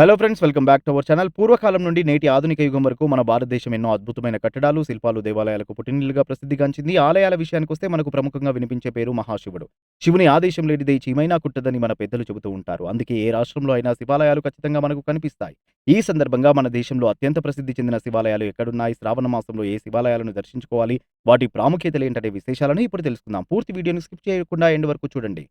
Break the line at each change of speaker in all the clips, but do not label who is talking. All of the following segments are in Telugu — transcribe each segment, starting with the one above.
Hello friends welcome back to our channel పూర్వకాలం నుండి నేటి ఆధునిక యుగం వరకు మన భారతదేశం ఎన్నో అద్భుతమైన కట్టడాలు శిల్పాలు దేవాలయాలకు పుట్టినిల్లుగా ప్రసిద్ధిగాంచింది. ఆలయాల విషయానికి వస్తే మనకు ప్రముఖంగా వినిపించే పేరు మహాశివుడు. శివుని ఆదేశం లేనిదే చీమైనా కుట్టదని మన పెద్దలు చెబుతూ ఉంటారు. అందుకే ఏ రాష్ట్రంలో అయినా శివాలయాలు ఖచ్చితంగా మనకు కనిపిస్తాయి. ఈ సందర్భంగా మన దేశంలో అత్యంత ప్రసిద్ధి చెందిన శివాలయాలు ఎక్కడున్నాయి శ్రావణ మాసంలో ఏ శివాలయాలను దర్శించుకోవాలి వాటి ప్రాముఖ్యతలు ఏంటనే విశేషాలను ఇప్పుడు తెలుసుకుందాం. పూర్తి వీడియోను స్కిప్ చేయకుండా ఎండ్ వరకు చూడండి.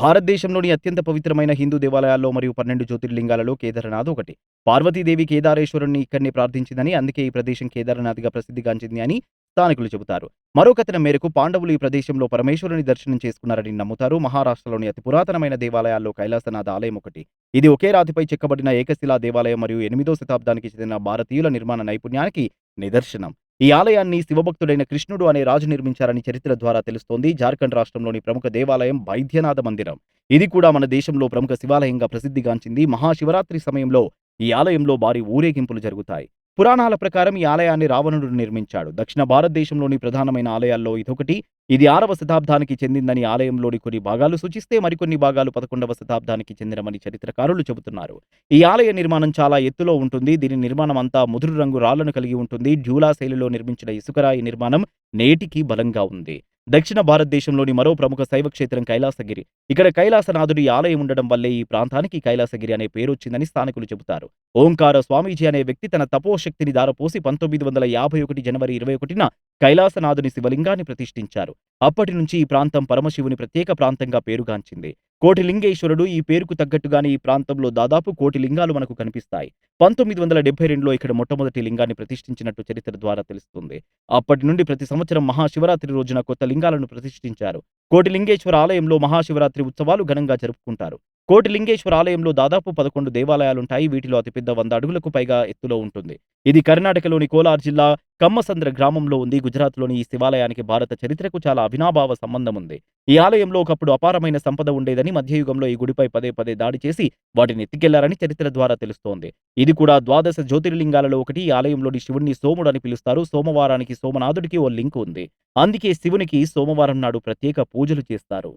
భారతదేశంలోని అత్యంత పవిత్రమైన హిందూ దేవాలయాల్లో మరియు పన్నెండు జ్యోతిర్లింగాలలో కేదారనాథ్ ఒకటి. పార్వతీదేవి కేదారేశ్వరుణ్ణి ఇక్కడిని ప్రార్థించిందని అందుకే ఈ ప్రదేశం కేదారనాథ్గా ప్రసిద్ధిగాంచింది అని స్థానికులు చెబుతారు. మరో కథనం మేరకు పాండవులు ఈ ప్రదేశంలో పరమేశ్వరుని దర్శనం చేసుకున్నారని నమ్ముతారు. మహారాష్ట్రలోని అతి పురాతనమైన దేవాలయాల్లో కైలాసనాథ ఆలయం ఒకటి. ఇది ఒకే రాతిపై చెక్కబడిన ఏకశిలా దేవాలయం మరియు ఎనిమిదో శతాబ్దానికి చెందిన భారతీయుల నిర్మాణ నైపుణ్యానికి నిదర్శనం. ఈ ఆలయాన్ని శివభక్తుడైన కృష్ణుడు అనే రాజు నిర్మించారని చరిత్ర ద్వారా తెలుస్తోంది జార్ఖండ్ రాష్ట్రంలోని ప్రముఖ దేవాలయం వైద్యనాథ మందిరం. ఇది కూడా మన దేశంలో ప్రముఖ శివాలయంగా ప్రసిద్ధిగాంచింది. మహాశివరాత్రి సమయంలో ఈ ఆలయంలో భారీ ఊరేగింపులు జరుగుతాయి. పురాణాల ప్రకారం ఈ ఆలయాన్ని రావణుడు నిర్మించాడు. దక్షిణ భారతదేశంలోని ప్రధానమైన ఆలయాల్లో ఇదొకటి. ఇది ఆరవ శతాబ్దానికి చెందిందని ఆలయంలోని కొన్ని భాగాలు సూచిస్తే మరికొన్ని భాగాలు పదకొండవ శతాబ్దానికి చెందినమని చరిత్రకారులు చెబుతున్నారు. ఈ ఆలయ నిర్మాణం చాలా ఎత్తులో ఉంటుంది. దీని నిర్మాణం అంతా ముదురు రంగు రాళ్ళను కలిగి ఉంటుంది. డ్యూలా శైలిలో నిర్మించిన ఇసుకరాయి నిర్మాణం నేటికి బలంగా ఉంది. దక్షిణ భారతదేశంలోని మరో ప్రముఖ శైవ క్షేత్రం కైలాసగిరి. ఇక్కడ కైలాసనాథుడి ఆలయం ఉండడం వల్లే ఈ ప్రాంతానికి కైలాసగిరి అనే పేరు వచ్చిందని స్థానికులు చెబుతారు. ఓంకార స్వామీజీ అనే వ్యక్తి తన తపోశక్తిని దారపోసి పంతొమ్మిది వందల యాభై ఒకటి జనవరి ఇరవై ఒకటిన కైలాసనాథుని శివలింగాన్ని ప్రతిష్ఠించారు. అప్పటి నుంచి ఈ ప్రాంతం పరమశివుని ప్రత్యేక ప్రాంతంగా పేరుగాంచింది. కోటిలింగేశ్వరుడు ఈ పేరుకు తగ్గట్టుగానే ఈ ప్రాంతంలో దాదాపు కోటి లింగాలు మనకు కనిపిస్తాయి. పంతొమ్మిది వందల డెబ్బై రెండులో ఇక్కడ మొట్టమొదటి లింగాన్ని ప్రతిష్ఠించినట్టు చరిత్ర ద్వారా తెలుస్తుంది. అప్పటి నుండి ప్రతి సంవత్సరం మహాశివరాత్రి రోజున కొత్త లింగాలను ప్రతిష్ఠించారు. కోటిలింగేశ్వర ఆలయంలో మహాశివరాత్రి ఉత్సవాలు ఘనంగా జరుపుకుంటారు. కోటిలింగేశ్వర ఆలయంలో దాదాపు పదకొండు దేవాలయాలుంటాయి. వీటిలో అతిపెద్ద వంద అడుగులకు పైగా ఎత్తులో ఉంటుంది. ఇది కర్ణాటకలోని కోలార్ జిల్లా కమ్మసంద్ర గ్రామంలో ఉంది. గుజరాత్లోని ఈ శివాలయానికి భారత చరిత్రకు చాలా అవినాభావ సంబంధం ఉంది. ఈ ఆలయంలో ఒకప్పుడు అపారమైన సంపద ఉండేదని మధ్యయుగంలో ఈ గుడిపై పదే పదే దాడి చేసి వాటిని ఎత్తికెళ్ళారని చరిత్ర ద్వారా తెలుస్తోంది. ఇది కూడా ద్వాదశ జ్యోతిర్లింగాలలో ఒకటి. ఈ ఆలయంలోని శివుణ్ణి సోముడు అని పిలుస్తారు. సోమవారానికి సోమనాథుడికి ఓ లింక్ ఉంది. అందుకే శివునికి సోమవారం నాడు ప్రత్యేక పూజలు చేస్తారు.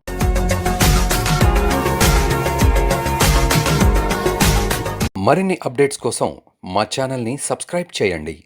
మరిన్ని అప్డేట్స్ కోసం మా ఛానల్ని సబ్స్క్రైబ్ చేయండి.